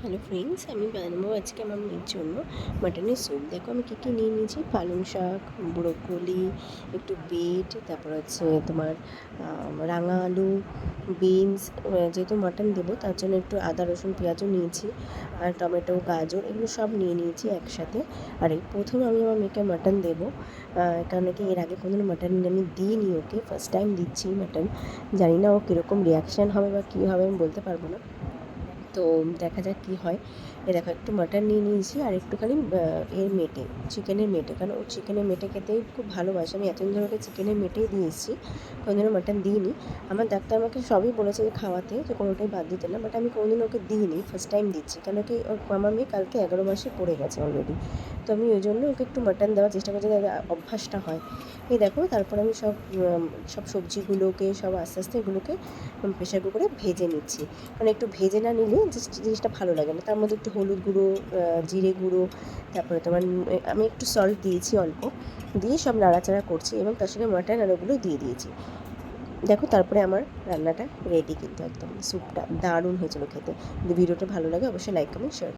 Hello friends আমি বানাবো আজকে আমার মেয়ের জন্য মাটনের স্যুপ দেখো আমি কী কী নিয়ে নিয়েছি। পালং শাক, ব্রোকলি, একটু বিট, তারপর হচ্ছে তোমার রাঙা আলু বিনস যেহেতু মাটন দেবো, তার জন্য একটু আদা, রসুন, পেঁয়াজও নিয়েছি আর টমেটো, গাজর, এগুলো সব নিয়ে নিয়েছি একসাথে। আর এই প্রথম আমি আমার মেয়েকে মাটন দেবো কারণ কি এর আগে কোনোদিন মাটন আমি দিইনি ওকে ফার্স্ট টাইম দিচ্ছি মাটন জানি না ও কীরকম রিয়াকশান হবে বা কী হবে, আমি বলতে পারব না। তো দেখা যাক কী হয়। এ দেখো, একটু মাটন নিয়ে নিয়েছি আর একটুখানি এর মেটে, চিকেনের মেটে। কারণ ও চিকেনের মেটে খেতে খুব ভালোবাসে। আমি এতদিন ধরে ওকে চিকেনের মেটেই দিয়ে এসেছি কোনোদিনও মাটন দিইনি। আমার ডাক্তার আমাকে সবই বলেছে যে খাওয়াতে, যে কোনোটাই বাদ দিতে না। বাট আমি কোনোদিন ওকে দিইনি ফার্স্ট টাইম দিচ্ছি। কেন কি ও- আমার মেয়ে কালকে এগারো মাসে পড়ে গেছে অলরেডি তো আমি ওই জন্য ওকে একটু মাটন দেওয়ার চেষ্টা করছি যাতে অভ্যাসটা হয়। এই দেখো, তারপর আমি সব সব সবজিগুলোকে, সব আস্তে আস্তে এগুলোকে প্রেশার কুকারে ভেজে নিচ্ছি। কারণ একটু ভেজে না নিলে জিনিসটা ভালো লাগে না। তার মধ্যে একটু হলুদ গুঁড়ো জিরে গুঁড়ো, তারপরে তোমার আমি একটু সল্ট দিয়েছি অল্প। দিয়ে সব নাড়াচাড়া করছি এবং তার সঙ্গে মাটন আর ওগুলো দিয়ে দিয়েছি। দেখো তারপরে আমার রান্নাটা রেডি কিন্তু একদম। স্যুপটা দারুণ হয়েছিল খেতে। যদি ভিডিওটা ভালো লাগে অবশ্যই লাইক কমেন্ট শেয়ার